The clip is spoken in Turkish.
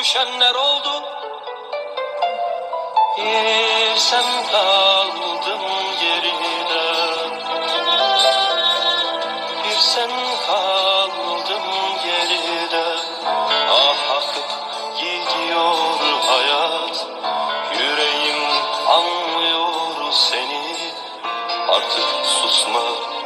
düşenler oldu. Bir sen kaldım geride. Bir sen kaldım geride. Ah akıp gidiyor hayat. Yüreğim anlıyor seni. Artık susma